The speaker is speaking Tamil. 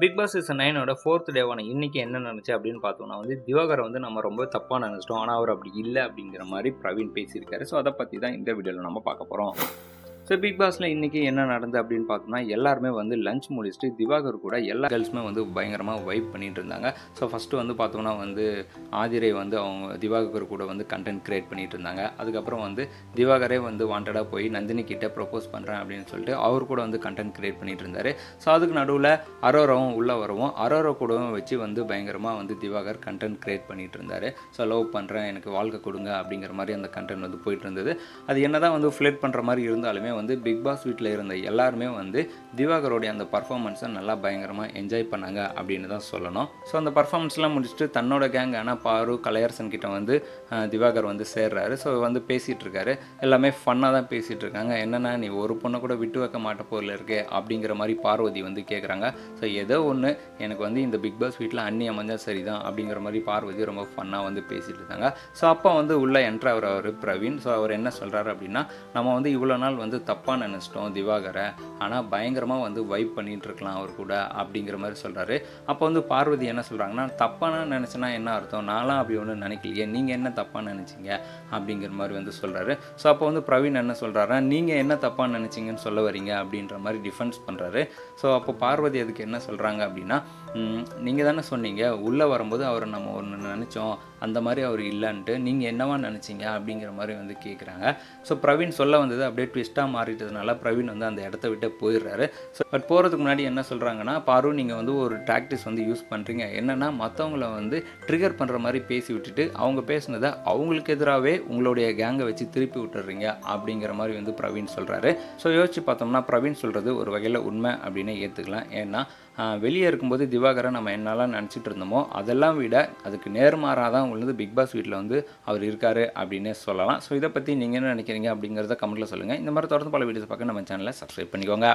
பிக் பாஸ் சீசன் நைனோட ஃபோர்த் டேவான இன்னைக்கு என்ன நடந்துச்சு அப்படின்னு பார்த்தோம்னா வந்து திவாகரை வந்து நம்ம ரொம்ப தப்பாக நினச்சிட்டோம். ஆனால் அவர் அப்படி இல்லை அப்படிங்கிற மாதிரி பிரவீன் பேசியிருக்காரு. ஸோ அதை பற்றி தான் இந்த வீடியோவில் நம்ம பார்க்க போகிறோம் ஸோ பிக் பாஸில் இன்றைக்கி என்ன நடந்தது அப்படின்னு பார்த்தோம்னா எல்லாருமே வந்து லஞ்ச் முடிச்சுட்டு திவாகர் கூட எல்லா கேர்ள்ஸுமே வந்து பயங்கரமாக வைப் பண்ணிட்டு இருந்தாங்க. ஸோ ஃபஸ்ட்டு வந்து பார்த்தோம்னா வந்து ஆதிரை வந்து அவங்க திவாகர் கூட வந்து கண்டென்ட் க்ரியேட் பண்ணிட்டு இருந்தாங்க. அதுக்கப்புறம் வந்து திவாகரே வந்து வாண்டடாக போய் நந்தினி கிட்டே ப்ரப்போஸ் பண்ணுறேன் அப்படின்னு சொல்லிட்டு அவர் கூட வந்து கண்டென்ட் க்ரியேட் பண்ணிகிட்டு இருந்தார். ஸோ அதுக்கு நடுவில் அரோரவும் உள்ளே வரவும். அரோரோ கூடவும் வச்சு வந்து பயங்கரமாக வந்து திவாகர் கண்டென்ட் க்ரியேட் பண்ணிகிட்டு இருந்தார். ஸோ லவ் பண்ணுறேன் எனக்கு வாழ்க்கை கொடுங்க அப்படிங்கிற மாதிரி அந்த கண்டென்ட் வந்து போயிட்டு இருந்தது. அது என்னதான் வந்து ஃப்ளேட் பண்ணுற மாதிரி இருந்தாலுமே வந்து பிக் பாஸ் வீட்டில் இருந்த எல்லாருமே வந்து திவாகரோடைய அந்த பர்ஃபார்மன்ஸை நல்லா பயங்கரமாக என்ஜாய் பண்ணாங்க அப்படின்னு தான் சொல்லணும். ஸோ அந்த பர்ஃபார்மன்ஸ்லாம் முடிச்சுட்டு தன்னோட கேங் ஆனால் பாரு கலையரசன் கிட்ட வந்து திவாகர் வந்து சேர்றாரு. ஸோ வந்து பேசிகிட்டு இருக்காரு. எல்லாமே ஃபன்னாக தான் பேசிகிட்டு இருக்காங்க. என்னென்னா நீ ஒரு பொண்ணை கூட விட்டு வைக்க மாட்ட போல இருக்கே அப்படிங்கிற மாதிரி பார்வதி வந்து கேட்குறாங்க ஸோ ஏதோ ஒன்று எனக்கு வந்து இந்த பிக் பாஸ் வீட்டில் அண்ணி சரி தான் அப்படிங்கிற மாதிரி பார்வதி ரொம்ப ஃபன்னாக வந்து பேசிகிட்டு இருக்காங்க. ஸோ அப்போ வந்து உள்ளே என்ட்ராவர் அவர் பிரவீன். ஸோ அவர் என்ன சொல்கிறாரு அப்படின்னா நம்ம வந்து இவ்வளோ நாள் வந்து தப்பாக நினச்சிட்டோம் திவாகரை. ஆனால் பயங்கரமாக வந்து வைப் பண்ணிகிட்ருக்கலாம் அவர் கூட அப்படிங்கிற மாதிரி சொல்கிறாரு அப்போ வந்து பார்வதி என்ன சொல்கிறாங்கன்னா தப்பான நினச்சினா என்ன அர்த்தம்? நான்லாம் அப்படி ஒன்றும் நினைக்கலையே. நீங்கள் என்ன தப்பாக நினச்சிங்க? அப்படிங்கிற மாதிரி வந்து சொல்கிறாரு ஸோ அப்போ வந்து பிரவீன் என்ன சொல்கிறாருன்னா நீங்கள் என்ன தப்பாக நினச்சிங்கன்னு சொல்ல வரீங்க? அப்படின்ற மாதிரி டிஃபென்ஸ் பண்ணுறாரு ஸோ அப்போ பார்வதி அதுக்கு என்ன சொல்கிறாங்க அப்படின்னா நீங்கள் தானே சொன்னீங்க. உள்ளே வரும்போது அவரை நம்ம ஒன்று நினச்சோம். அந்த மாதிரி அவர் இல்லைன்ட்டு. நீங்கள் என்னவா நினச்சிங்க? அப்படிங்கிற மாதிரி வந்து கேட்குறாங்க ஸோ பிரவீன் சொல்ல வந்தது அப்படியே ட்விஸ்ட்டாக மாறிட்டதுனால பிரவீன் வந்து அந்த இடத்த விட்டு போயிடுறாரு. ஸோ பட் போகிறதுக்கு முன்னாடி என்ன சொல்கிறாங்கன்னா பாரு நீங்கள் வந்து ஒரு டாக்டிஸ் வந்து யூஸ் பண்ணுறீங்க என்னென்னா மற்றவங்கள வந்து ட்ரிகர் பண்ணுற மாதிரி பேசி விட்டுட்டு அவங்க பேசுனதை அவங்களுக்கு எதிராகவே உங்களுடைய கேங்கை வச்சு திருப்பி விட்டுறீங்க அப்படிங்கிற மாதிரி வந்து பிரவீன் சொல்கிறாரு ஸோ யோசிச்சு பார்த்தோம்னா பிரவீன் சொல்கிறது ஒரு வகையில் உண்மை அப்படின்னு ஏற்றுக்கலாம் ஏன்னா வெளியே இருக்கும்போது திவாகரை நம்ம என்னெல்லாம் நினச்சிட்டு இருந்தோமோ அதெல்லாம் விட அதுக்கு நேர்மாறாக தான் உங்களுக்கு பிக் பாஸ் வீட்டில் வந்து அவர் இருக்காரு அப்படின்னே சொல்லலாம். ஸோ இதை பற்றி நீங்கள் என்ன நினைக்கிறீங்க அப்படிங்கிறத கமெண்ட்டில் சொல்லுங்கள் இந்த மாதிரி தொடர்ந்து பல வீடியோஸ் பார்க்க நம்ம சேனலை சப்ஸ்கிரைப் பண்ணிக்கோங்க.